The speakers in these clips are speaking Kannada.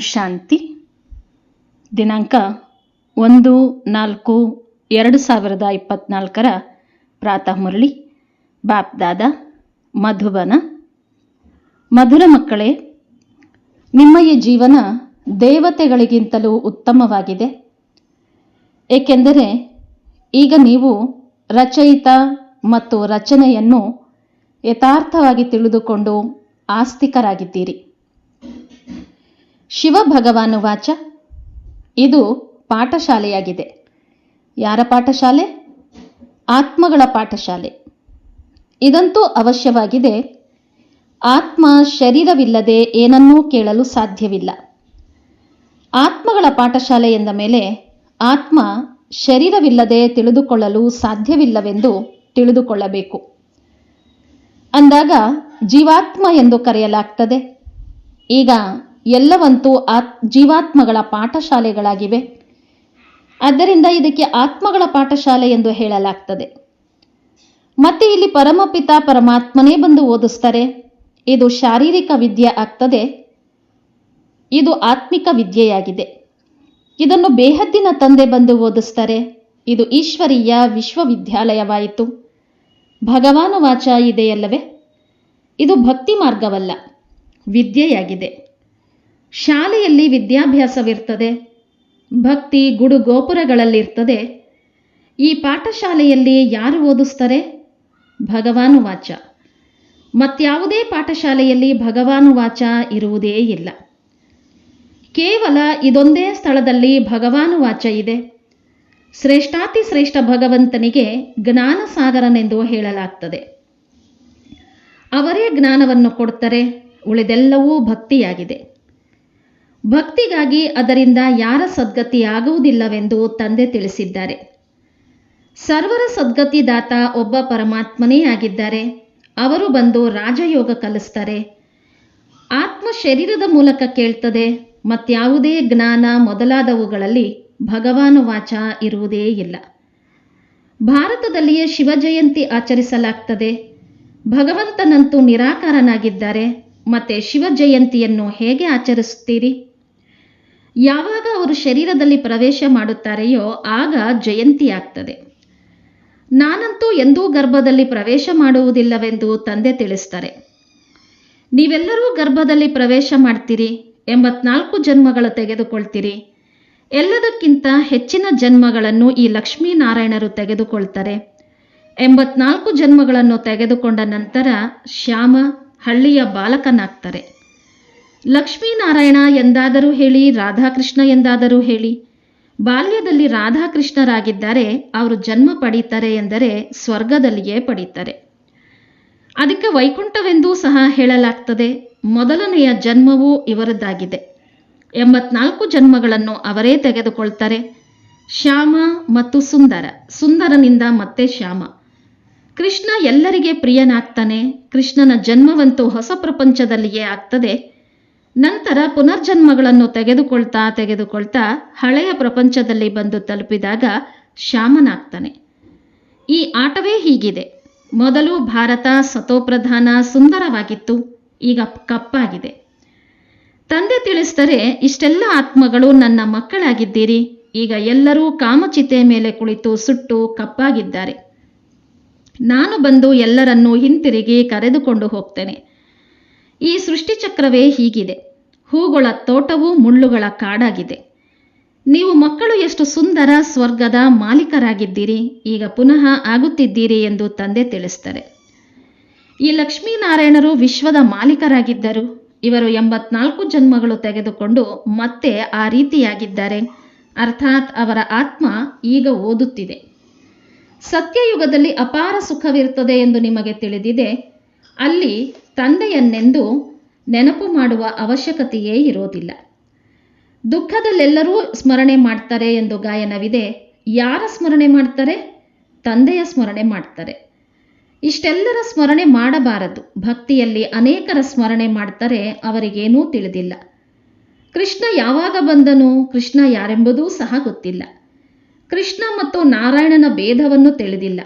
ಶಾಂತಿ? ದಿನಾಂಕ ಒಂದು ನಾಲ್ಕು ಎರಡು ಸಾವಿರದ ಇಪ್ಪತ್ನಾಲ್ಕರ ಪ್ರಾತಃ ಮುರಳಿ. ಬಾಪ್ದಾದ ಮಧುಬನ. ಮಧುರ ಮಕ್ಕಳೇ ನಿಮ್ಮ ಈ ಜೀವನ ದೇವತೆಗಳಿಗಿಂತಲೂ ಉತ್ತಮವಾಗಿದೆ. ಏಕೆಂದರೆ ಈಗ ನೀವು ರಚಯಿತ ಮತ್ತು ರಚನೆಯನ್ನು ಯಥಾರ್ಥವಾಗಿ ತಿಳಿದುಕೊಂಡು ಆಸ್ತಿಕರಾಗಿದ್ದೀರಿ. ಶಿವ ಭಗವಾನು ವಾಚ. ಇದು ಪಾಠಶಾಲೆಯಾಗಿದೆ. ಯಾರ ಪಾಠಶಾಲೆ? ಆತ್ಮಗಳ ಪಾಠಶಾಲೆ. ಇದಂತೂ ಅವಶ್ಯವಾಗಿದೆ. ಆತ್ಮ ಶರೀರವಿಲ್ಲದೆ ಏನನ್ನೂ ಕೇಳಲು ಸಾಧ್ಯವಿಲ್ಲ. ಆತ್ಮಗಳ ಪಾಠಶಾಲೆ ಎಂದ ಮೇಲೆ ಆತ್ಮ ಶರೀರವಿಲ್ಲದೆ ತಿಳಿದುಕೊಳ್ಳಲು ಸಾಧ್ಯವಿಲ್ಲವೆಂದು ತಿಳಿದುಕೊಳ್ಳಬೇಕು. ಅಂದಾಗ ಜೀವಾತ್ಮ ಎಂದು ಕರೆಯಲಾಗ್ತದೆ. ಈಗ ಎಲ್ಲವಂತೂ ಆತ್ ಜೀವಾತ್ಮಗಳ ಪಾಠಶಾಲೆಗಳಾಗಿವೆ. ಆದ್ದರಿಂದ ಇದಕ್ಕೆ ಆತ್ಮಗಳ ಪಾಠಶಾಲೆ ಎಂದು ಹೇಳಲಾಗ್ತದೆ. ಮತ್ತೆ ಇಲ್ಲಿ ಪರಮಪಿತ ಪರಮಾತ್ಮನೇ ಬಂದು ಓದಿಸ್ತಾರೆ. ಇದು ಶಾರೀರಿಕ ವಿದ್ಯೆ ಆಗ್ತದೆ. ಇದು ಆತ್ಮಿಕ ವಿದ್ಯೆಯಾಗಿದೆ. ಇದನ್ನು ಬೇಹದ್ದಿನ ತಂದೆ ಬಂದು ಓದಿಸ್ತಾರೆ. ಇದು ಈಶ್ವರೀಯ ವಿಶ್ವವಿದ್ಯಾಲಯವಾಯಿತು. ಭಗವಾನ ವಾಚ ಇದೆಯಲ್ಲವೇ? ಇದು ಭಕ್ತಿ ಮಾರ್ಗವಲ್ಲ. ವಿದ್ಯೆಯಾಗಿದೆ. ಶಾಲೆಯಲ್ಲಿ ವಿದ್ಯಾಭ್ಯಾಸವಿರ್ತದೆ, ಭಕ್ತಿ ಗುಡು ಗೋಪುರಗಳಲ್ಲಿರ್ತದೆ ಈ ಪಾಠಶಾಲೆಯಲ್ಲಿ ಯಾರು ಓದಿಸ್ತಾರೆ? ಭಗವಾನು ವಾಚ. ಮತ್ಯಾವುದೇ ಪಾಠಶಾಲೆಯಲ್ಲಿ ಭಗವಾನು ವಾಚ ಇರುವುದೇ ಇಲ್ಲ. ಕೇವಲ ಇದೊಂದೇ ಸ್ಥಳದಲ್ಲಿ ಭಗವಾನು ವಾಚ ಇದೆ. ಶ್ರೇಷ್ಠಾತಿ ಶ್ರೇಷ್ಠ ಭಗವಂತನಿಗೆ ಜ್ಞಾನ ಸಾಗರನೆಂದು ಹೇಳಲಾಗ್ತದೆ. ಅವರೇ ಜ್ಞಾನವನ್ನು ಕೊಡ್ತಾರೆ, ಉಳಿದೆಲ್ಲವೂ ಭಕ್ತಿಯಾಗಿದೆ. ಭಕ್ತಿಗಾಗಿ ಅದರಿಂದ ಯಾರ ಸದ್ಗತಿಯಾಗುವುದಿಲ್ಲವೆಂದು ತಂದೆ ತಿಳಿಸಿದ್ದಾರೆ. ಸರ್ವರ ಸದ್ಗತಿದಾತ ಒಬ್ಬ ಪರಮಾತ್ಮನೇ ಆಗಿದ್ದಾರೆ. ಅವರು ಬಂದು ರಾಜಯೋಗ ಕಲಿಸ್ತಾರೆ. ಆತ್ಮ ಶರೀರದ ಮೂಲಕ ಕೇಳ್ತದೆ. ಮತ್ಯಾವುದೇ ಜ್ಞಾನ ಮೊದಲಾದವುಗಳಲ್ಲಿ ಭಗವಾನು ವಾಚ ಇರುವುದೇ ಇಲ್ಲ. ಭಾರತದಲ್ಲಿಯೇ ಶಿವಜಯಂತಿ ಆಚರಿಸಲಾಗ್ತದೆ. ಭಗವಂತನಂತೂ ನಿರಾಕಾರನಾಗಿದ್ದಾರೆ. ಮತ್ತೆ ಶಿವ ಜಯಂತಿಯನ್ನು ಹೇಗೆ ಆಚರಿಸುತ್ತೀರಿ? ಯಾವಾಗ ಅವರು ಶರೀರದಲ್ಲಿ ಪ್ರವೇಶ ಮಾಡುತ್ತಾರೆಯೋ ಆಗ ಜಯಂತಿ ಆಗ್ತದೆ ನಾನಂತೂ ಎಂದೂ ಗರ್ಭದಲ್ಲಿ ಪ್ರವೇಶ ಮಾಡುವುದಿಲ್ಲವೆಂದು ತಂದೆ ತಿಳಿಸ್ತಾರೆ. ನೀವೆಲ್ಲರೂ ಗರ್ಭದಲ್ಲಿ ಪ್ರವೇಶ ಮಾಡ್ತೀರಿ, ಎಂಬತ್ನಾಲ್ಕು ಜನ್ಮಗಳು ತೆಗೆದುಕೊಳ್ತೀರಿ. ಎಲ್ಲದಕ್ಕಿಂತ ಹೆಚ್ಚಿನ ಜನ್ಮಗಳನ್ನು ಈ ಲಕ್ಷ್ಮೀನಾರಾಯಣರು ತೆಗೆದುಕೊಳ್ತಾರೆ. ಎಂಬತ್ನಾಲ್ಕು ಜನ್ಮಗಳನ್ನು ತೆಗೆದುಕೊಂಡ ನಂತರ ಶ್ಯಾಮ ಹಳ್ಳಿಯ ಬಾಲಕನಾಗ್ತಾರೆ. ಲಕ್ಷ್ಮೀನಾರಾಯಣ ಎಂದಾದರೂ ಹೇಳಿ, ರಾಧಾಕೃಷ್ಣ ಎಂದಾದರೂ ಹೇಳಿ. ಬಾಲ್ಯದಲ್ಲಿ ರಾಧಾಕೃಷ್ಣರಾಗಿದ್ದಾರೆ ಅವರು ಜನ್ಮ ಪಡೀತಾರೆ ಎಂದರೆ ಸ್ವರ್ಗದಲ್ಲಿಯೇ ಪಡೀತಾರೆ. ಅದಕ್ಕೆ ವೈಕುಂಠವೆಂದೂ ಸಹ ಹೇಳಲಾಗ್ತದೆ. ಮೊದಲನೆಯ ಜನ್ಮವೂ ಇವರದ್ದಾಗಿದೆ. ಎಂಬತ್ನಾಲ್ಕು ಜನ್ಮಗಳನ್ನು ಅವರೇ ತೆಗೆದುಕೊಳ್ತಾರೆ. ಶ್ಯಾಮ ಮತ್ತು ಸುಂದರ. ಸುಂದರನಿಂದ ಮತ್ತೆ ಶ್ಯಾಮ. ಕೃಷ್ಣ ಎಲ್ಲರಿಗೆ ಪ್ರಿಯನಾಗ್ತಾನೆ. ಕೃಷ್ಣನ ಜನ್ಮವಂತೂ ಹೊಸ ಪ್ರಪಂಚದಲ್ಲಿಯೇ ಆಗ್ತದೆ. ನಂತರ ಪುನರ್ಜನ್ಮಗಳನ್ನು ತೆಗೆದುಕೊಳ್ತಾ ತೆಗೆದುಕೊಳ್ತಾ ಹಳೆಯ ಪ್ರಪಂಚದಲ್ಲಿ ಬಂದು ತಲುಪಿದಾಗ ಶ್ಯಾಮನಾಗ್ತಾನೆ ಈ ಆಟವೇ ಹೀಗಿದೆ. ಮೊದಲು ಭಾರತ ಸತೋಪ್ರಧಾನ ಸುಂದರವಾಗಿತ್ತು, ಈಗ ಕಪ್ಪಾಗಿದೆ. ತಂದೆ ತಿಳಿಸ್ತಾರೆ ಇಷ್ಟೆಲ್ಲ ಆತ್ಮಗಳು ನನ್ನ ಮಕ್ಕಳಾಗಿದ್ದೀರಿ. ಈಗ ಎಲ್ಲರೂ ಕಾಮಚಿತೆ ಮೇಲೆ ಕುಳಿತು ಸುಟ್ಟು ಕಪ್ಪಾಗಿದ್ದಾರೆ. ನಾನು ಬಂದು ಎಲ್ಲರನ್ನೂ ಹಿಂತಿರುಗಿ ಕರೆದುಕೊಂಡು ಹೋಗ್ತೇನೆ. ಈ ಸೃಷ್ಟಿಚಕ್ರವೇ ಹೀಗಿದೆ. ಹೂಗಳ ತೋಟವು ಮುಳ್ಳುಗಳ ಕಾಡಾಗಿದೆ. ನೀವು ಮಕ್ಕಳು ಎಷ್ಟು ಸುಂದರ ಸ್ವರ್ಗದ ಮಾಲೀಕರಾಗಿದ್ದೀರಿ, ಈಗ ಪುನಃ ಆಗುತ್ತಿದ್ದೀರಿ ಎಂದು ತಂದೆ ತಿಳಿಸ್ತಾರೆ. ಈ ಲಕ್ಷ್ಮೀನಾರಾಯಣರು ವಿಶ್ವದ ಮಾಲೀಕರಾಗಿದ್ದರು. ಇವರು ಎಂಬತ್ನಾಲ್ಕು ಜನ್ಮಗಳು ತೆಗೆದುಕೊಂಡು ಮತ್ತೆ ಆ ರೀತಿಯಾಗಿದ್ದಾರೆ. ಅರ್ಥಾತ್ ಅವರ ಆತ್ಮ ಈಗ ಓದುತ್ತಿದೆ. ಸತ್ಯಯುಗದಲ್ಲಿ ಅಪಾರ ಸುಖವಿರುತ್ತದೆ ಎಂದು ನಿಮಗೆ ತಿಳಿದಿದೆ. ಅಲ್ಲಿ ತಂದೆಯನ್ನೆಂದು ನೆನಪು ಮಾಡುವ ಅವಶ್ಯಕತೆಯೇ ಇರೋದಿಲ್ಲ. ದುಃಖದಲ್ಲೆಲ್ಲರೂ ಸ್ಮರಣೆ ಮಾಡ್ತಾರೆ ಎಂದು ಗಾಯನವಿದೆ. ಯಾರ ಸ್ಮರಣೆ ಮಾಡ್ತಾರೆ? ತಂದೆಯ ಸ್ಮರಣೆ ಮಾಡ್ತಾರೆ. ಇಷ್ಟೆಲ್ಲರ ಸ್ಮರಣೆ ಮಾಡಬಾರದು. ಭಕ್ತಿಯಲ್ಲಿ ಅನೇಕರ ಸ್ಮರಣೆ ಮಾಡ್ತಾರೆ ಅವರಿಗೇನೂ ತಿಳಿದಿಲ್ಲ. ಕೃಷ್ಣ ಯಾವಾಗ ಬಂದನು? ಕೃಷ್ಣ ಯಾರೆಂಬುದೂ ಸಹ ಗೊತ್ತಿಲ್ಲ. ಕೃಷ್ಣ ಮತ್ತು ನಾರಾಯಣನ ಭೇದವನ್ನು ತಿಳಿದಿಲ್ಲ.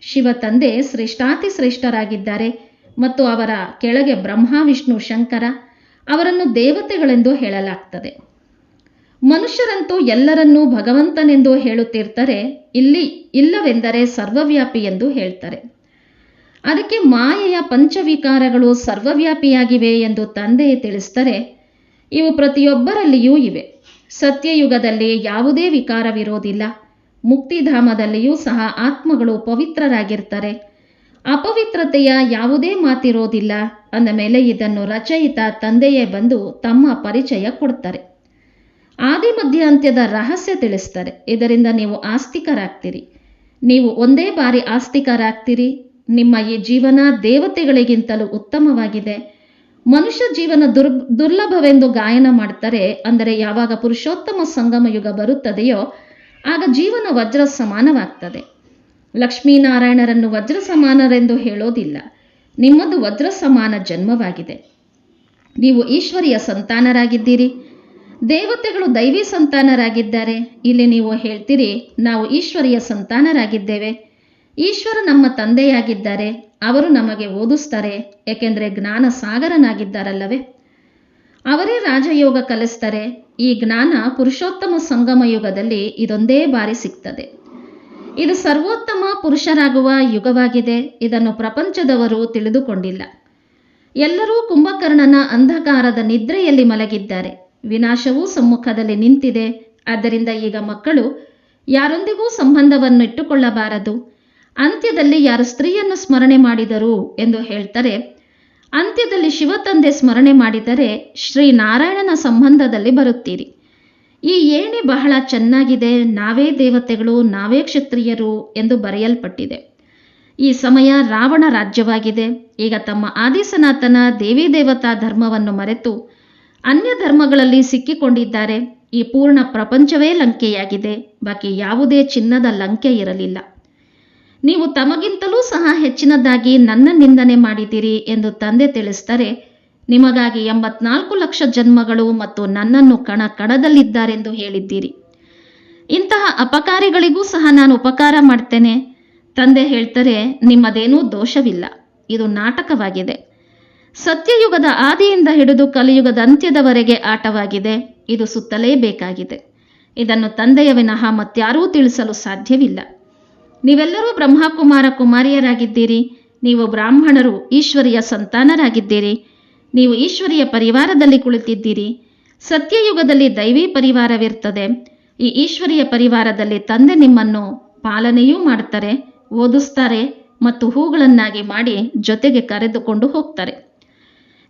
ಶಿವ ತಂದೆ ಶ್ರೇಷ್ಠಾತಿ ಶ್ರೇಷ್ಠರಾಗಿದ್ದಾರೆ. ಮತ್ತು ಅವರ ಕೆಳಗೆ ಬ್ರಹ್ಮ ವಿಷ್ಣು ಶಂಕರ ಅವರನ್ನು ದೇವತೆಗಳೆಂದು ಹೇಳಲಾಗ್ತದೆ. ಮನುಷ್ಯರಂತೂ ಎಲ್ಲರನ್ನೂ ಭಗವಂತನೆಂದು ಹೇಳುತ್ತಿರ್ತಾರೆ, ಇಲ್ಲಿ ಇಲ್ಲವೆಂದರೆ ಸರ್ವವ್ಯಾಪಿ ಎಂದು ಹೇಳ್ತಾರೆ. ಅದಕ್ಕೆ ಮಾಯೆಯ ಪಂಚವಿಕಾರಗಳು ಸರ್ವವ್ಯಾಪಿಯಾಗಿವೆ ಎಂದು ತಂದೆ ತಿಳಿಸ್ತಾರೆ ಇವು ಪ್ರತಿಯೊಬ್ಬರಲ್ಲಿಯೂ ಇವೆ. ಸತ್ಯಯುಗದಲ್ಲಿ ಯಾವುದೇ ವಿಕಾರವಿರೋದಿಲ್ಲ. ಮುಕ್ತಿಧಾಮದಲ್ಲಿಯೂ ಸಹ ಆತ್ಮಗಳು ಪವಿತ್ರರಾಗಿರ್ತಾರೆ. ಅಪವಿತ್ರತೆಯ ಯಾವುದೇ ಮಾತಿರೋದಿಲ್ಲ. ಅಂದ ಮೇಲೆ ಇದನ್ನು ರಚಯಿತ ತಂದೆಯೇ ಬಂದು ತಮ್ಮ ಪರಿಚಯ ಕೊಡ್ತಾರೆ. ಆದಿ ಮಧ್ಯಾಂತ್ಯದ ರಹಸ್ಯ ತಿಳಿಸ್ತಾರೆ. ಇದರಿಂದ ನೀವು ಆಸ್ತಿಕರಾಗ್ತೀರಿ. ನೀವು ಒಂದೇ ಬಾರಿ ಆಸ್ತಿಕರಾಗ್ತೀರಿ. ನಿಮ್ಮ ಈ ಜೀವನ ದೇವತೆಗಳಿಗಿಂತಲೂ ಉತ್ತಮವಾಗಿದೆ. ಮನುಷ್ಯ ಜೀವನ ದುರ್, ದುರ್ಲಭವೆಂದು ಗಾಯನ ಮಾಡ್ತಾರೆ. ಅಂದರೆ ಯಾವಾಗ ಪುರುಷೋತ್ತಮ ಸಂಗಮ ಯುಗ ಬರುತ್ತದೆಯೋ, ಆಗ ಜೀವನ ವಜ್ರ ಸಮಾನವಾಗ್ತದೆ. ಲಕ್ಷ್ಮೀನಾರಾಯಣರನ್ನು ವಜ್ರ ಸಮಾನರೆಂದು ಹೇಳೋದಿಲ್ಲ. ನಿಮ್ಮದು ವಜ್ರ ಸಮಾನ ಜನ್ಮವಾಗಿದೆ. ನೀವು ಈಶ್ವರಿಯ ಸಂತಾನರಾಗಿದ್ದೀರಿ. ದೇವತೆಗಳು ದೈವಿ ಸಂತಾನರಾಗಿದ್ದಾರೆ. ಇಲ್ಲಿ ನೀವು ಹೇಳ್ತೀರಿ, ನಾವು ಈಶ್ವರಿಯ ಸಂತಾನರಾಗಿದ್ದೇವೆ. ಈಶ್ವರ ನಮ್ಮ ತಂದೆಯಾಗಿದ್ದಾರೆ. ಅವರು ನಮಗೆ ಓದಿಸ್ತಾರೆ, ಏಕೆಂದರೆ ಜ್ಞಾನ ಸಾಗರನಾಗಿದ್ದಾರಲ್ಲವೇ ಅವರೇ ರಾಜಯೋಗ ಕಲಿಸ್ತಾರೆ. ಈ ಜ್ಞಾನ ಪುರುಷೋತ್ತಮ ಸಂಗಮ ಯುಗದಲ್ಲಿ ಇದೊಂದೇ ಬಾರಿ ಸಿಗ್ತದೆ. ಇದು ಸರ್ವೋತ್ತಮ ಪುರುಷರಾಗುವ ಯುಗವಾಗಿದೆ. ಇದನ್ನು ಪ್ರಪಂಚದವರು ತಿಳಿದುಕೊಂಡಿಲ್ಲ. ಎಲ್ಲರೂ ಕುಂಭಕರ್ಣನ ಅಂಧಕಾರದ ನಿದ್ರೆಯಲ್ಲಿ ಮಲಗಿದ್ದಾರೆ. ವಿನಾಶವೂ ಸಮ್ಮುಖದಲ್ಲಿ ನಿಂತಿದೆ. ಆದ್ದರಿಂದ ಈಗ ಮಕ್ಕಳು ಯಾರೊಂದಿಗೂ ಸಂಬಂಧವನ್ನು ಇಟ್ಟುಕೊಳ್ಳಬಾರದು ಅಂತ್ಯದಲ್ಲಿ ಯಾರು ಸ್ತ್ರೀಯನ್ನು ಸ್ಮರಣೆ ಮಾಡಿದರು ಎಂದು ಹೇಳ್ತಾರೆ. ಅಂತ್ಯದಲ್ಲಿ ಶಿವತಂದೆ ಸ್ಮರಣೆ ಮಾಡಿದರೆ ಶ್ರೀನಾರಾಯಣನ ಸಂಬಂಧದಲ್ಲಿ ಬರುತ್ತೀರಿ. ಈ ಏಣಿ ಬಹಳ ಚೆನ್ನಾಗಿದೆ, ನಾವೇ ದೇವತೆಗಳು, ನಾವೇ ಕ್ಷತ್ರಿಯರು ಎಂದು ಬರೆಯಲ್ಪಟ್ಟಿದೆ. ಈ ಸಮಯ ರಾವಣ ರಾಜ್ಯವಾಗಿದೆ. ಈಗ ತಮ್ಮ ಆದಿಸನಾತನ ದೇವಿ ದೇವತಾ ಧರ್ಮವನ್ನು ಮರೆತು ಅನ್ಯ ಧರ್ಮಗಳಲ್ಲಿ ಸಿಕ್ಕಿಕೊಂಡಿದ್ದಾರೆ. ಈ ಪೂರ್ಣ ಪ್ರಪಂಚವೇ ಲಂಕೆಯಾಗಿದೆ. ಬಾಕಿ ಯಾವುದೇ ಚಿನ್ನದ ಲಂಕೆ ಇರಲಿಲ್ಲ. ನೀವು ತಮಗಿಂತಲೂ ಸಹ ಹೆಚ್ಚಿನದಾಗಿ ನನ್ನ ನಿಂದನೆ ಮಾಡಿದ್ದೀರಿ ಎಂದು ತಂದೆ ತಿಳಿಸ್ತಾರೆ ನಿಮಗಾಗಿ ಎಂಬತ್ನಾಲ್ಕು ಲಕ್ಷ ಜನ್ಮಗಳು ಮತ್ತು ನನ್ನನ್ನು ಕಣ ಕಣದಲ್ಲಿದ್ದಾರೆಂದು ಹೇಳಿದ್ದೀರಿ. ಇಂತಹ ಅಪಕಾರಿಗಳಿಗೂ ಸಹ ನಾನು ಉಪಕಾರ ಮಾಡ್ತೇನೆ. ತಂದೆ ಹೇಳ್ತಾರೆ, ನಿಮ್ಮದೇನೂ ದೋಷವಿಲ್ಲ. ಇದು ನಾಟಕವಾಗಿದೆ. ಸತ್ಯಯುಗದ ಆದಿಯಿಂದ ಹಿಡಿದು ಕಲಿಯುಗದ ಅಂತ್ಯದವರೆಗೆ ಆಟವಾಗಿದೆ. ಇದು ಸುತ್ತಲೇ ಬೇಕಾಗಿದೆ. ಇದನ್ನು ತಂದೆಯ ವಿನಃ ಮತ್ಯಾರೂ ತಿಳಿಸಲು ಸಾಧ್ಯವಿಲ್ಲ. ನೀವೆಲ್ಲರೂ ಬ್ರಹ್ಮಕುಮಾರ ಕುಮಾರಿಯರಾಗಿದ್ದೀರಿ. ನೀವು ಬ್ರಾಹ್ಮಣರು, ಈಶ್ವರಿಯ ಸಂತಾನರಾಗಿದ್ದೀರಿ. ನೀವು ಈಶ್ವರಿಯ ಪರಿವಾರದಲ್ಲಿ ಕುಳಿತಿದ್ದೀರಿ. ಸತ್ಯಯುಗದಲ್ಲಿ ದೈವಿ ಪರಿವಾರವಿರ್ತದೆ. ಈ ಈಶ್ವರಿಯ ಪರಿವಾರದಲ್ಲಿ ತಂದೆ ನಿಮ್ಮನ್ನು ಪಾಲನೆಯೂ ಮಾಡ್ತಾರೆ, ಓದಿಸ್ತಾರೆ ಮತ್ತು ಹೂಗಳನ್ನಾಗಿ ಮಾಡಿ ಜೊತೆಗೆ ಕರೆದುಕೊಂಡು ಹೋಗ್ತಾರೆ.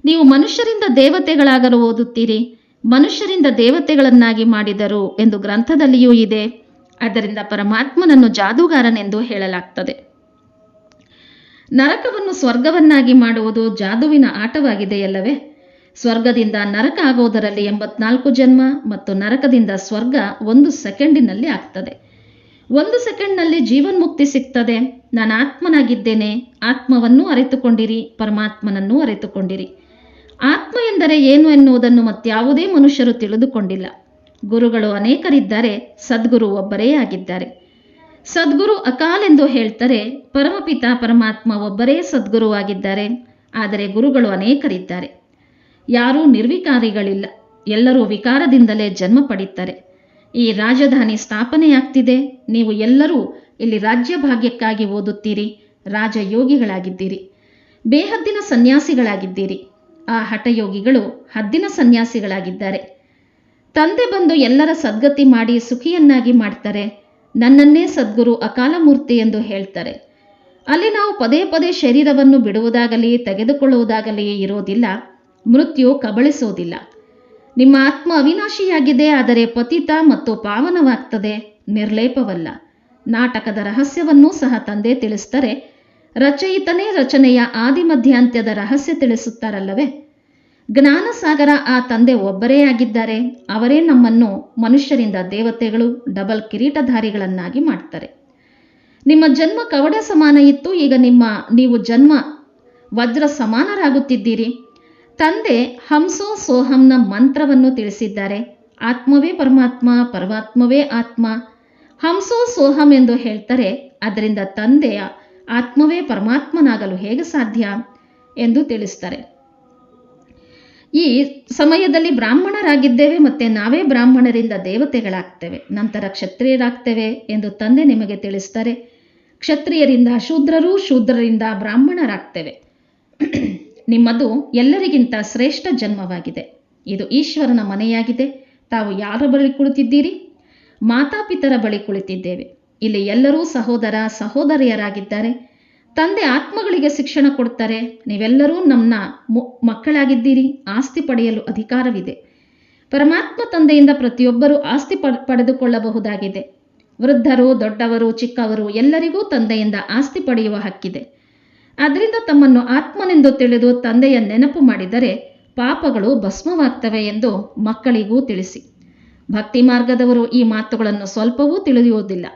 ನೀವು ಮನುಷ್ಯರಿಂದ ದೇವತೆಗಳಾಗಲು ಓದುತ್ತೀರಿ. ಮನುಷ್ಯರಿಂದ ದೇವತೆಗಳನ್ನಾಗಿ ಮಾಡಿದರು ಎಂದು ಗ್ರಂಥದಲ್ಲಿಯೂ ಇದೆ. ಅದರಿಂದ ಪರಮಾತ್ಮನನ್ನು ಜಾದೂಗಾರನೆಂದು ಹೇಳಲಾಗ್ತದೆ. ನರಕವನ್ನು ಸ್ವರ್ಗವನ್ನಾಗಿ ಮಾಡುವುದು ಜಾದುವಿನ ಆಟವಾಗಿದೆಯಲ್ಲವೇ? ಸ್ವರ್ಗದಿಂದ ನರಕ ಆಗೋದರಲ್ಲಿ ಎಂಬತ್ನಾಲ್ಕು ಜನ್ಮ ಮತ್ತು ನರಕದಿಂದ ಸ್ವರ್ಗ ಒಂದು ಸೆಕೆಂಡಿನಲ್ಲಿ ಆಗ್ತದೆ. ಒಂದು ಸೆಕೆಂಡ್ನಲ್ಲಿ ಜೀವನ್ಮುಕ್ತಿ ಸಿಗ್ತದೆ. ನಾನು ಆತ್ಮನಾಗಿದ್ದೇನೆ. ಆತ್ಮವನ್ನು ಅರಿತುಕೊಂಡಿರಿ. ಪರಮಾತ್ಮನನ್ನು ಅರಿತುಕೊಂಡಿರಿ. ಆತ್ಮ ಎಂದರೆ ಏನು ಎನ್ನುವುದನ್ನು ಮತ್ಯಾವುದೇ ಮನುಷ್ಯರು ತಿಳಿದುಕೊಂಡಿಲ್ಲ. ಗುರುಗಳು ಅನೇಕರಿದ್ದಾರೆ. ಸದ್ಗುರು ಒಬ್ಬರೇ ಆಗಿದ್ದಾರೆ. ಸದ್ಗುರು ಅಕಾಲೆಂದು ಹೇಳ್ತಾರೆ, ಪರಮಪಿತ ಪರಮಾತ್ಮ ಒಬ್ಬರೇ ಸದ್ಗುರುವಾಗಿದ್ದಾರೆ ಆದರೆ ಗುರುಗಳು ಅನೇಕರಿದ್ದಾರೆ. ಯಾರೂ ನಿರ್ವಿಕಾರಿಗಳಿಲ್ಲ, ಎಲ್ಲರೂ ವಿಕಾರದಿಂದಲೇ ಜನ್ಮ ಪಡೀತಾರೆ. ಈ ರಾಜಧಾನಿ ಸ್ಥಾಪನೆಯಾಗ್ತಿದೆ, ನೀವು ಎಲ್ಲರೂ ಇಲ್ಲಿ ರಾಜ್ಯ ಭಾಗ್ಯಕ್ಕಾಗಿ ಓದುತ್ತೀರಿ, ರಾಜಯೋಗಿಗಳಾಗಿದ್ದೀರಿ, ಬೇಹದ್ದಿನ ಸನ್ಯಾಸಿಗಳಾಗಿದ್ದೀರಿ. ಆ ಹಠಯೋಗಿಗಳು ಹದ್ದಿನ ಸನ್ಯಾಸಿಗಳಾಗಿದ್ದಾರೆ. ತಂದೆ ಬಂದು ಎಲ್ಲರ ಸದ್ಗತಿ ಮಾಡಿ ಸುಖಿಯನ್ನಾಗಿ ಮಾಡ್ತಾರೆ ನನ್ನನ್ನೇ ಸದ್ಗುರು ಅಕಾಲಮೂರ್ತಿ ಎಂದು ಹೇಳ್ತಾರೆ. ಅಲ್ಲಿ ನಾವು ಪದೇ ಪದೇ ಶರೀರವನ್ನು ಬಿಡುವುದಾಗಲಿ ತೆಗೆದುಕೊಳ್ಳುವುದಾಗಲಿ ಇರೋದಿಲ್ಲ, ಮೃತ್ಯು ಕಬಳಿಸೋದಿಲ್ಲ. ನಿಮ್ಮ ಆತ್ಮ ಅವಿನಾಶಿಯಾಗಿದೆ, ಆದರೆ ಪತಿತ ಮತ್ತು ಪಾವನವಾಗ್ತದೆ, ನಿರ್ಲೇಪವಲ್ಲ. ನಾಟಕದ ರಹಸ್ಯವನ್ನೂ ಸಹ ತಂದೆ ತಿಳಿಸ್ತಾರೆ. ರಚಯಿತನೇ ರಚನೆಯ ಆದಿಮಧ್ಯಾಂತ್ಯದ ರಹಸ್ಯ ತಿಳಿಸುತ್ತಾರಲ್ಲವೇ? ಜ್ಞಾನಸಾಗರ ಆ ತಂದೆ ಒಬ್ಬರೇ ಆಗಿದ್ದಾರೆ. ಅವರೇ ನಮ್ಮನ್ನು ಮನುಷ್ಯರಿಂದ ದೇವತೆಗಳು ಡಬಲ್ ಕಿರೀಟಧಾರಿಗಳನ್ನಾಗಿ ಮಾಡ್ತಾರೆ. ನಿಮ್ಮ ಜನ್ಮ ಕವಡ ಸಮಾನ ಇತ್ತು. ಈಗ ನಿಮ್ಮ, ನೀವು ಜನ್ಮ ವಜ್ರ ಸಮಾನರಾಗುತ್ತಿದ್ದೀರಿ. ತಂದೆ ಹಂಸೋ ಸೋಹಂನ ಮಂತ್ರವನ್ನು ತಿಳಿಸಿದ್ದಾರೆ. ಆತ್ಮವೇ ಪರಮಾತ್ಮ, ಪರಮಾತ್ಮವೇ ಆತ್ಮ. ಹಂಸೋ ಸೋಹಂ ಎಂದು ಹೇಳ್ತಾರೆ. ಅದರಿಂದ ತಂದೆಯ ಆತ್ಮವೇ ಪರಮಾತ್ಮನಾಗಲು ಹೇಗೆ ಸಾಧ್ಯ ಎಂದು ತಿಳಿಸ್ತಾರೆ. ಈ ಸಮಯದಲ್ಲಿ ಬ್ರಾಹ್ಮಣರಾಗಿದ್ದೇವೆ ಮತ್ತೆ ನಾವೇ ಬ್ರಾಹ್ಮಣರಿಂದ ದೇವತೆಗಳಾಗ್ತೇವೆ. ನಂತರ ಕ್ಷತ್ರಿಯರಾಗ್ತೇವೆ ಎಂದು ತಂದೆ ನಿಮಗೆ ತಿಳಿಸ್ತಾರೆ. ಕ್ಷತ್ರಿಯರಿಂದ ಶೂದ್ರರು, ಶೂದ್ರರಿಂದ ಬ್ರಾಹ್ಮಣರಾಗ್ತೇವೆ. ನಿಮ್ಮದು ಎಲ್ಲರಿಗಿಂತ ಶ್ರೇಷ್ಠ ಜನ್ಮವಾಗಿದೆ. ಇದು ಈಶ್ವರನ ಮನೆಯಾಗಿದೆ. ತಾವು ಯಾರ ಬಳಿ ಕುಳಿತಿದ್ದೀರಿ? ಮಾತಾಪಿತರ ಬಳಿ ಕುಳಿತಿದ್ದೇವೆ. ಇಲ್ಲಿ ಎಲ್ಲರೂ ಸಹೋದರ, ಸಹೋದರಿಯರಾಗಿದ್ದಾರೆ. ತಂದೆ ಆತ್ಮಗಳಿಗೆ ಶಿಕ್ಷಣ ಕೊಡ್ತಾರೆ. ನೀವೆಲ್ಲರೂ ನಮ್ಮ ಮಕ್ಕಳಾಗಿದ್ದೀರಿ. ಆಸ್ತಿ ಪಡೆಯಲು ಅಧಿಕಾರವಿದೆ. ಪರಮಾತ್ಮ ತಂದೆಯಿಂದ ಪ್ರತಿಯೊಬ್ಬರೂ ಆಸ್ತಿ ಪಡೆದುಕೊಳ್ಳಬಹುದಾಗಿದೆ. ವೃದ್ಧರು, ದೊಡ್ಡವರು, ಚಿಕ್ಕವರು ಎಲ್ಲರಿಗೂ ತಂದೆಯಿಂದ ಆಸ್ತಿ ಪಡೆಯುವ ಹಕ್ಕಿದೆ. ಅದರಿಂದ ತಮ್ಮನ್ನು ಆತ್ಮನೆಂದು ತಿಳಿದು ತಂದೆಯ ನೆನಪು ಮಾಡಿದರೆ ಪಾಪಗಳು ಭಸ್ಮವಾಗ್ತವೆ ಎಂದು ಮಕ್ಕಳಿಗೂ ತಿಳಿಸಿ. ಭಕ್ತಿ ಮಾರ್ಗದವರು ಈ ಮಾತುಗಳನ್ನು ಸ್ವಲ್ಪವೂ ತಿಳಿಯುವುದಿಲ್ಲ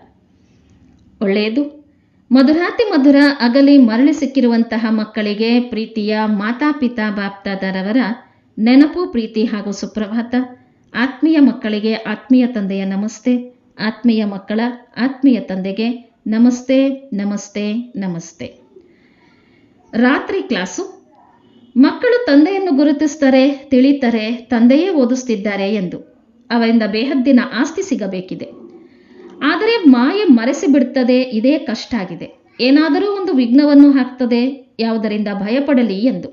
ಒಳ್ಳೆಯದು. ಮಧುರಾತಿ ಮಧುರ ಅಗಲಿ ಮರಳಿ ಸಿಕ್ಕಿರುವಂತಹ ಮಕ್ಕಳಿಗೆ ಪ್ರೀತಿಯ ಮಾತಾಪಿತಾ ಬಾಪ್ತಾದರವರ ನೆನಪು, ಪ್ರೀತಿ ಹಾಗೂ ಸುಪ್ರಭಾತ. ಆತ್ಮೀಯ ಮಕ್ಕಳಿಗೆ ಆತ್ಮೀಯ ತಂದೆಯ ನಮಸ್ತೆ. ಆತ್ಮೀಯ ಮಕ್ಕಳ ಆತ್ಮೀಯ ತಂದೆಗೆ ನಮಸ್ತೆ ನಮಸ್ತೆ ನಮಸ್ತೆ. ರಾತ್ರಿ ಕ್ಲಾಸು. ಮಕ್ಕಳು ತಂದೆಯನ್ನು ಗುರುತಿಸ್ತಾರೆ, ತಿಳಿತಾರೆ, ತಂದೆಯೇ ಓದಿಸ್ತಿದ್ದಾರೆ ಎಂದು. ಅವರಿಂದ ಬೇಹದ್ದಿನ ಆಸ್ತಿ ಸಿಗಬೇಕಿದೆ. ಆದರೆ ಮಾಯೆ ಮರೆಸಿ ಬಿಡ್ತದೆ ಇದೇ ಕಷ್ಟ ಆಗಿದೆ ಏನಾದರೂ ಒಂದು ವಿಘ್ನವನ್ನು ಹಾಕ್ತದೆ, ಯಾವುದರಿಂದ ಭಯಪಡಲಿ ಎಂದು.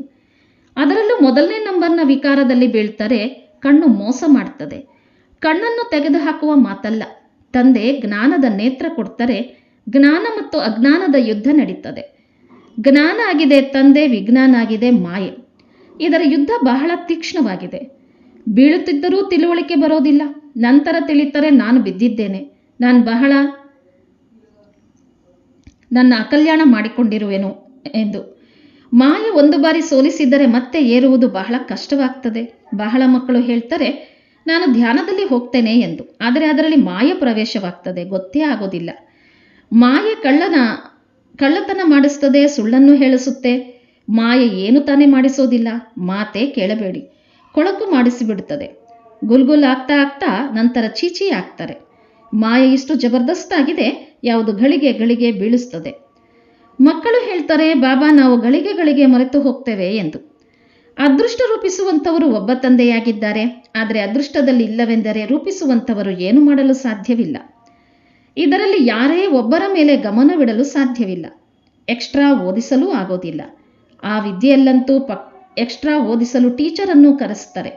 ಅದರಲ್ಲೂ ಮೊದಲನೇ ನಂಬರ್ನ ವಿಕಾರದಲ್ಲಿ ಬೀಳ್ತಾರೆ, ಕಣ್ಣು ಮೋಸ ಮಾಡ್ತದೆ. ಕಣ್ಣನ್ನು ತೆಗೆದುಹಾಕುವ ಮಾತಲ್ಲ, ತಂದೆ ಜ್ಞಾನದ ನೇತ್ರ ಕೊಡ್ತಾರೆ, ಜ್ಞಾನ ಮತ್ತು ಅಜ್ಞಾನದ ಯುದ್ಧ ನಡೀತದೆ. ಜ್ಞಾನ ಆಗಿದೆ, ತಂದೆ ವಿಜ್ಞಾನ ಆಗಿದೆ, ಮಾಯೆ. ಇದರ ಯುದ್ಧ ಬಹಳ ತೀಕ್ಷ್ಣವಾಗಿದೆ. ಬೀಳುತ್ತಿದ್ದರೂ ತಿಳುವಳಿಕೆ ಬರೋದಿಲ್ಲ, ನಂತರ ತಿಳಿತರೆ ನಾನು ಬಿದ್ದಿದ್ದೇನೆ. ನಾನು ಬಹಳ ನನ್ನ ಅಕಲ್ಯಾಣ ಮಾಡಿಕೊಂಡಿರುವೆನು ಎಂದು. ಮಾಯ ಒಂದು ಬಾರಿ ಸೋಲಿಸಿದ್ದರೆ ಮತ್ತೆ ಏರುವುದು ಬಹಳ ಕಷ್ಟವಾಗ್ತದೆ. ಬಹಳ ಮಕ್ಕಳು ಹೇಳ್ತಾರೆ, ನಾನು ಧ್ಯಾನದಲ್ಲಿ ಹೋಗ್ತೇನೆ ಎಂದು. ಆದರೆ ಅದರಲ್ಲಿ ಮಾಯ ಪ್ರವೇಶವಾಗ್ತದೆ, ಗೊತ್ತೇ ಆಗೋದಿಲ್ಲ. ಮಾಯೆ ಕಳ್ಳನ, ಕಳ್ಳತನ ಮಾಡಿಸ್ತದೆ, ಸುಳ್ಳನ್ನು ಹೇಳಿಸುತ್ತೆ. ಮಾಯೆ ಏನು ತಾನೇ ಮಾಡಿಸೋದಿಲ್ಲ, ಮಾತೆ ಕೇಳಬೇಡಿ. ಕೊಳಕು ಮಾಡಿಸಿಬಿಡುತ್ತದೆ. ಗುಲ್ಗುಲ್ ಆಗ್ತಾ ಆಗ್ತಾ ನಂತರ ಚೀಚಿ ಆಗ್ತಾರೆ. ಮಾಯೆ ಇಷ್ಟು ಜಬರ್ದಸ್ತಾಗಿದೆ, ಯಾವುದು ಗಳಿಗೆ ಗಳಿಗೆ ಬೀಳಿಸ್ತದೆ. ಮಕ್ಕಳು ಹೇಳ್ತಾರೆ, ಬಾಬಾ, ನಾವು ಗಳಿಗೆ ಗಳಿಗೆ ಮರೆತು ಹೋಗ್ತೇವೆ ಎಂದು. ಅದೃಷ್ಟ ರೂಪಿಸುವಂಥವರು ಒಬ್ಬ ತಂದೆಯಾಗಿದ್ದಾರೆ, ಆದರೆ ಅದೃಷ್ಟದಲ್ಲಿ ಇಲ್ಲವೆಂದರೆ ರೂಪಿಸುವಂಥವರು ಏನು ಮಾಡಲು ಸಾಧ್ಯವಿಲ್ಲ. ಇದರಲ್ಲಿ ಯಾರೇ ಒಬ್ಬರ ಮೇಲೆ ಗಮನವಿಡಲು ಸಾಧ್ಯವಿಲ್ಲ. ಎಕ್ಸ್ಟ್ರಾ ಓದಿಸಲು ಆಗೋದಿಲ್ಲ. ಆ ವಿದ್ಯೆಯಲ್ಲಂತೂ ಪಕ್, ಎಕ್ಸ್ಟ್ರಾ ಓದಿಸಲು ಟೀಚರನ್ನು ಕರೆಸ್ತಾರೆ.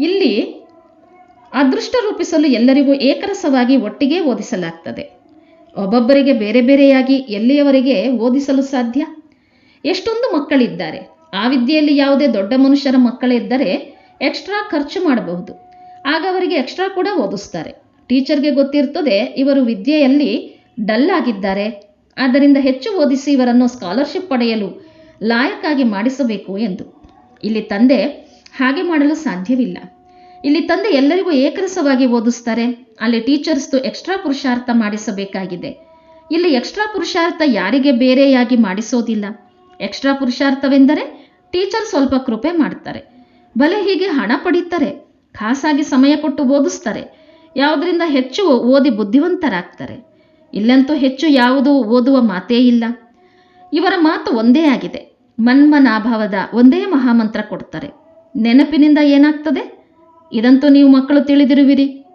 ಇಲ್ಲಿ ಅದೃಷ್ಟ ರೂಪಿಸಲು ಎಲ್ಲರಿಗೂ ಏಕರಸವಾಗಿ ಒಟ್ಟಿಗೆ ಓದಿಸಲಾಗ್ತದೆ. ಒಬ್ಬೊಬ್ಬರಿಗೆ ಬೇರೆ ಬೇರೆಯಾಗಿ ಎಲ್ಲಿಯವರೆಗೆ ಓದಿಸಲು ಸಾಧ್ಯ? ಎಷ್ಟೊಂದು ಮಕ್ಕಳಿದ್ದಾರೆ. ಆ ವಿದ್ಯೆಯಲ್ಲಿ ಯಾವುದೇ ದೊಡ್ಡ ಮನುಷ್ಯರ ಮಕ್ಕಳಿದ್ದರೆ ಎಕ್ಸ್ಟ್ರಾ ಖರ್ಚು ಮಾಡಬಹುದು. ಆಗ ಅವರಿಗೆ ಎಕ್ಸ್ಟ್ರಾ ಕೂಡ ಓದಿಸ್ತಾರೆ. ಟೀಚರ್ಗೆ ಗೊತ್ತಿರ್ತದೆ, ಇವರು ವಿದ್ಯೆಯಲ್ಲಿ ಡಲ್ ಆಗಿದ್ದಾರೆ. ಆದ್ದರಿಂದ ಹೆಚ್ಚು ಓದಿಸಿ ಇವರನ್ನು ಸ್ಕಾಲರ್ಶಿಪ್ ಪಡೆಯಲು ಲಾಯಕ್ಕಾಗಿ ಮಾಡಿಸಬೇಕು ಎಂದು. ಇಲ್ಲಿ ತಂದೆ, ಹಾಗೆ ಮಾಡಲು ಸಾಧ್ಯವಿಲ್ಲ. ಇಲ್ಲಿ ತಂದೆ ಎಲ್ಲರಿಗೂ ಏಕರಸವಾಗಿ ಓದಿಸ್ತಾರೆ. ಅಲ್ಲಿ ಟೀಚರ್ಸ್ದು ಎಕ್ಸ್ಟ್ರಾ ಪುರುಷಾರ್ಥ ಮಾಡಿಸಬೇಕಾಗಿದೆ. ಇಲ್ಲಿ ಎಕ್ಸ್ಟ್ರಾ ಪುರುಷಾರ್ಥ ಯಾರಿಗೆ ಬೇರೆಯಾಗಿ ಮಾಡಿಸೋದಿಲ್ಲ. ಎಕ್ಸ್ಟ್ರಾ ಪುರುಷಾರ್ಥವೆಂದರೆ ಟೀಚರ್ ಸ್ವಲ್ಪ ಕೃಪೆ ಮಾಡ್ತಾರೆ. ಭಲೆ ಹೀಗೆ ಹಣ ಪಡೀತಾರೆ. ಖಾಸಾಗಿ ಸಮಯ ಕೊಟ್ಟು ಓದಿಸ್ತಾರೆ. ಯಾವುದರಿಂದ ಹೆಚ್ಚು ಓದಿ ಬುದ್ಧಿವಂತರಾಗ್ತಾರೆ. ಇಲ್ಲಂತೂ ಹೆಚ್ಚು ಯಾವುದೂ ಓದುವ ಮಾತೇ ಇಲ್ಲ. ಇವರ ಮಾತು ಒಂದೇ ಆಗಿದೆ. ಮನ್ಮನಾಭಾವದ ಒಂದೇ ಮಹಾಮಂತ್ರ ಕೊಡ್ತಾರೆ. ನೆನಪಿನಿಂದ ಏನಾಗ್ತದೆ? ಇದಂತೂ ನೀವು ಮಕ್ಕಳು ತಿಳಿದಿರುವಿರಿ.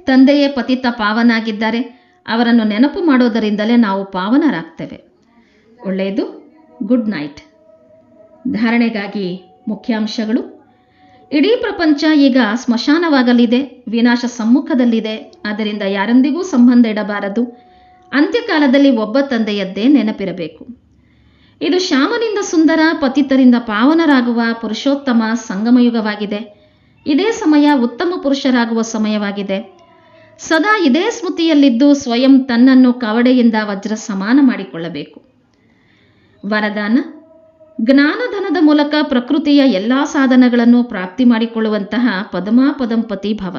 ತಂದೆಯೇ ಪತಿತ ಪಾವನಾಗಿದ್ದಾರೆ. ಅವರನ್ನು ನೆನಪು ಮಾಡೋದರಿಂದಲೇ ನಾವು ಪಾವನರಾಗ್ತೇವೆ. ಒಳ್ಳೆಯದು, ಗುಡ್ ನೈಟ್. ಧಾರಣೆಗಾಗಿ ಮುಖ್ಯಾಂಶಗಳು. ಇಡೀ ಪ್ರಪಂಚ ಈಗ ಸ್ಮಶಾನವಾಗಲಿದೆ, ವಿನಾಶ ಸಮ್ಮುಖದಲ್ಲಿದೆ. ಆದ್ದರಿಂದ ಯಾರೊಂದಿಗೂ ಸಂಬಂಧ ಇಡಬಾರದು. ಅಂತ್ಯಕಾಲದಲ್ಲಿ ಒಬ್ಬ ತಂದೆಯದ್ದೇ ನೆನಪಿರಬೇಕು. ಇದು ಶ್ಯಾಮನಿಂದ ಸುಂದರ, ಪತಿತರಿಂದ ಪಾವನರಾಗುವ ಪುರುಷೋತ್ತಮ ಸಂಗಮಯುಗವಾಗಿದೆ. ಇದೇ ಸಮಯ ಉತ್ತಮ ಪುರುಷರಾಗುವ ಸಮಯವಾಗಿದೆ. ಸದಾ ಇದೇ ಸ್ಮೃತಿಯಲ್ಲಿದ್ದು ಸ್ವಯಂ ತನ್ನನ್ನು ಕವಡೆಯಿಂದ ವಜ್ರ ಸಮಾನ ಮಾಡಿಕೊಳ್ಳಬೇಕು. ವರದಾನ, ಜ್ಞಾನಧನದ ಮೂಲಕ ಪ್ರಕೃತಿಯ ಎಲ್ಲ ಸಾಧನಗಳನ್ನು ಪ್ರಾಪ್ತಿ ಮಾಡಿಕೊಳ್ಳುವಂತಹ ಪದಮಾಪದಂಪತಿ ಭವ.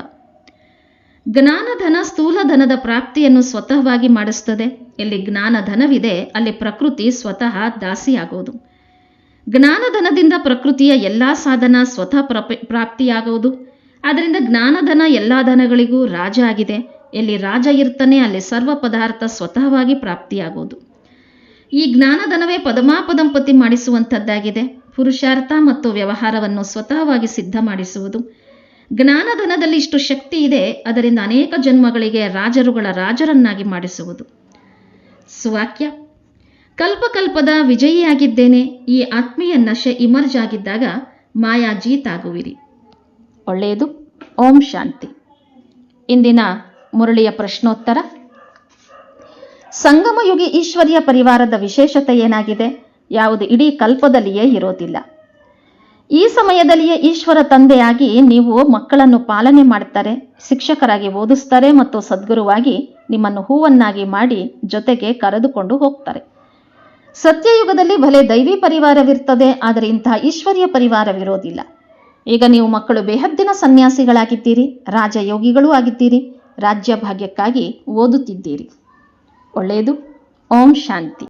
ಜ್ಞಾನಧನ ಸ್ಥೂಲಧನದ ಪ್ರಾಪ್ತಿಯನ್ನು ಸ್ವತಃವಾಗಿ ಮಾಡಿಸುತ್ತದೆ ಎಲ್ಲಿ ಜ್ಞಾನಧನವಿದೆ, ಅಲ್ಲಿ ಪ್ರಕೃತಿ ಸ್ವತಃ ದಾಸಿಯಾಗುವುದು. ಜ್ಞಾನಧನದಿಂದ ಪ್ರಕೃತಿಯ ಎಲ್ಲ ಸಾಧನ ಸ್ವತಃ ಪ್ರಪ, ಪ್ರಾಪ್ತಿಯಾಗುವುದು. ಆದ್ದರಿಂದ ಜ್ಞಾನಧನ ಎಲ್ಲ ಧನಗಳಿಗೂ ರಾಜ ಆಗಿದೆ. ಎಲ್ಲಿ ರಾಜ ಇರ್ತಾನೆ ಅಲ್ಲಿ ಸರ್ವ ಪದಾರ್ಥ ಸ್ವತಃವಾಗಿ ಪ್ರಾಪ್ತಿಯಾಗುವುದು. ಈ ಜ್ಞಾನಧನವೇ ಪದಮಾಪದಂಪತಿ ಮಾಡಿಸುವಂಥದ್ದಾಗಿದೆ. ಪುರುಷಾರ್ಥ ಮತ್ತು ವ್ಯವಹಾರವನ್ನು ಸ್ವತಃವಾಗಿ ಸಿದ್ಧ ಮಾಡಿಸುವುದು. ಜ್ಞಾನಧನದಲ್ಲಿ ಇಷ್ಟು ಶಕ್ತಿ ಇದೆ, ಅದರಿಂದ ಅನೇಕ ಜನ್ಮಗಳಿಗೆ ರಾಜರುಗಳ ರಾಜರನ್ನಾಗಿ ಮಾಡಿಸುವುದು. ಸುವಾಕ್ಯ. ಕಲ್ಪಕಲ್ಪದ ವಿಜಯಿಯಾಗಿದ್ದೇನೆ, ಈ ಆತ್ಮೀಯ ನಶೆ ಇಮರ್ಜ್ ಆಗಿದ್ದಾಗ ಮಾಯಾ ಜೀತಾಗುವಿರಿ ಒಳ್ಳೆಯದು, ಓಂ ಶಾಂತಿ. ಇಂದಿನ ಮುರಳಿಯ ಪ್ರಶ್ನೋತ್ತರ. ಸಂಗಮಯುಗಿ ಈಶ್ವರಿಯ ಪರಿವಾರದ ವಿಶೇಷತೆ ಏನಾಗಿದೆ? ಯಾವುದು ಇಡೀ ಕಲ್ಪದಲ್ಲಿಯೇ ಇರೋದಿಲ್ಲ. ಈ ಸಮಯದಲ್ಲಿಯೇ ಈಶ್ವರ ತಂದೆಯಾಗಿ ನೀವು ಮಕ್ಕಳನ್ನು ಪಾಲನೆ ಮಾಡ್ತಾರೆ ಶಿಕ್ಷಕರಾಗಿ ಓದಿಸ್ತಾರೆ ಮತ್ತು ಸದ್ಗುರುವಾಗಿ ನಿಮ್ಮನ್ನು ಹೂವನ್ನಾಗಿ ಮಾಡಿ ಜೊತೆಗೆ ಕರೆದುಕೊಂಡು ಹೋಗ್ತಾರೆ. ಸತ್ಯಯುಗದಲ್ಲಿ ಭಲೆ ದೈವಿ ಪರಿವಾರವಿರ್ತದೆ, ಆದರೆ ಇಂತಹ ಈಶ್ವರ್ಯ ಪರಿವಾರವಿರೋದಿಲ್ಲ. ಈಗ ನೀವು ಮಕ್ಕಳು ಬೇಹದ್ದಿನ ಸನ್ಯಾಸಿಗಳಾಗಿದ್ದೀರಿ, ರಾಜಯೋಗಿಗಳೂ ಆಗಿದ್ದೀರಿ ರಾಜ್ಯ ಭಾಗ್ಯಕ್ಕಾಗಿ ಓದುತ್ತಿದ್ದೀರಿ. ಒಳ್ಳೆಯದು. ಓಂ ಶಾಂತಿ.